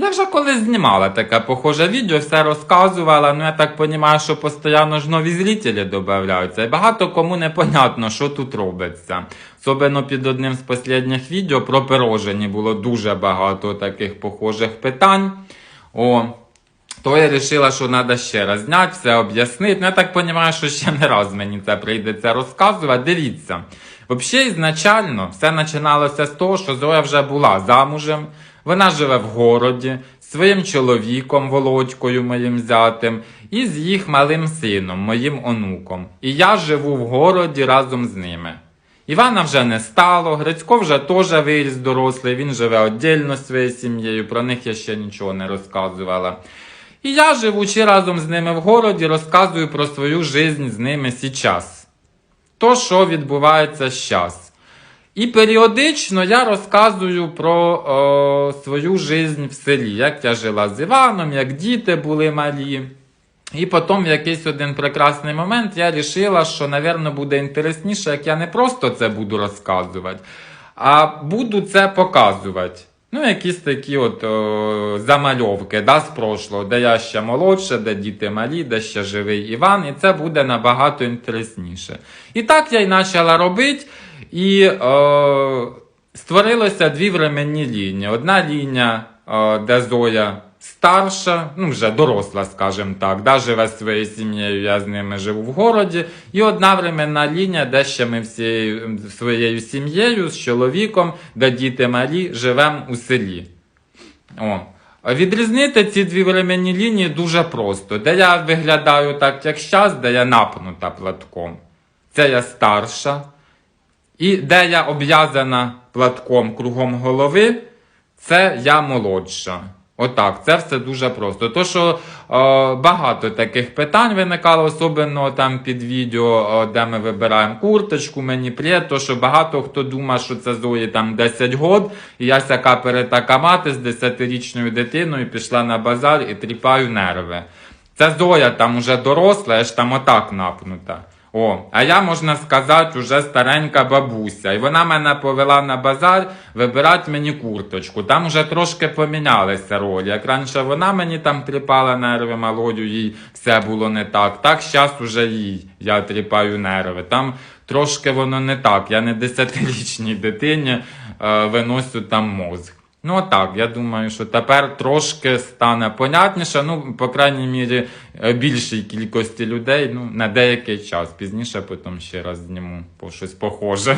Я вже колись знімала таке похоже відео, все розказувала. Ну я так розумію, що постійно ж нові зрителі додаються. І багато кому непонятно, що тут робиться. Особливо під одним з останніх відео про пирожені було дуже багато таких похожих питань. О, то я вирішила, що треба ще раз зняти, все об'яснити. Ну, я так розумію, що ще не раз мені це прийдеться розказувати. Дивіться. Взагалі, ізначально все починалося з того, що Зоя вже була замужем. Вона живе в городі з своїм чоловіком Володькою, моїм зятем, і з їх малим сином, моїм онуком. І я живу в городі разом з ними. Івана вже не стало, Грицько вже теж виріс дорослий, він живе віддільно зі своєю сім'єю, про них я ще нічого не розказувала. І я, живучи разом з ними в городі, розказую про свою жизнь з ними зараз. То, що відбувається зараз. І періодично я розказую про о, свою жизнь в селі, як я жила з Іваном, як діти були малі. І потім в якийсь один прекрасний момент я вирішила, що, напевно, буде інтересніше, як я не просто це буду розказувати, а буду це показувати. Ну, якісь такі от о, замальовки да, з прошлого, де я ще молодше, де діти малі, де ще живий Іван, і це буде набагато інтересніше. І так я й почала робити. І о, створилося дві временні лінії. Одна лінія, о, де Зоя старша, ну вже доросла, скажімо так, да, живе своєю сім'єю, я з ними живу в городі. І одна временна лінія, де ще ми всією своєю сім'єю, з чоловіком, де діти малі, живемо у селі. О. Відрізнити ці дві временні лінії дуже просто. Де я виглядаю так, як щас, де я напнута платком. Це я старша. І де я обв'язана платком кругом голови, це я молодша. Отак, це все дуже просто. То, що е, багато таких питань виникало, особливо там під відео, е, де ми вибираємо курточку, мені плє, то що багато хто думає, що це Зої там 10 год, і я сяка перетака мати з 10-річною дитиною пішла на базар і тріпаю нерви. Це Зоя там уже доросла, я ж там отак напнута. О, а я, можна сказати, уже старенька бабуся. І вона мене повела на базар вибирати мені курточку. Там вже трошки помінялися ролі. Як раніше вона мені там тріпала нерви малою, їй все було не так. Так зараз уже їй я тріпаю нерви. Там трошки воно не так. Я не десятирічній дитині е, виносю там мозг. Ну так, я думаю, що тепер трошки стане понятніше, ну, по крайній мірі, е, більшій кількості людей, ну, на деякий час. Пізніше потім ще раз зніму по щось похоже.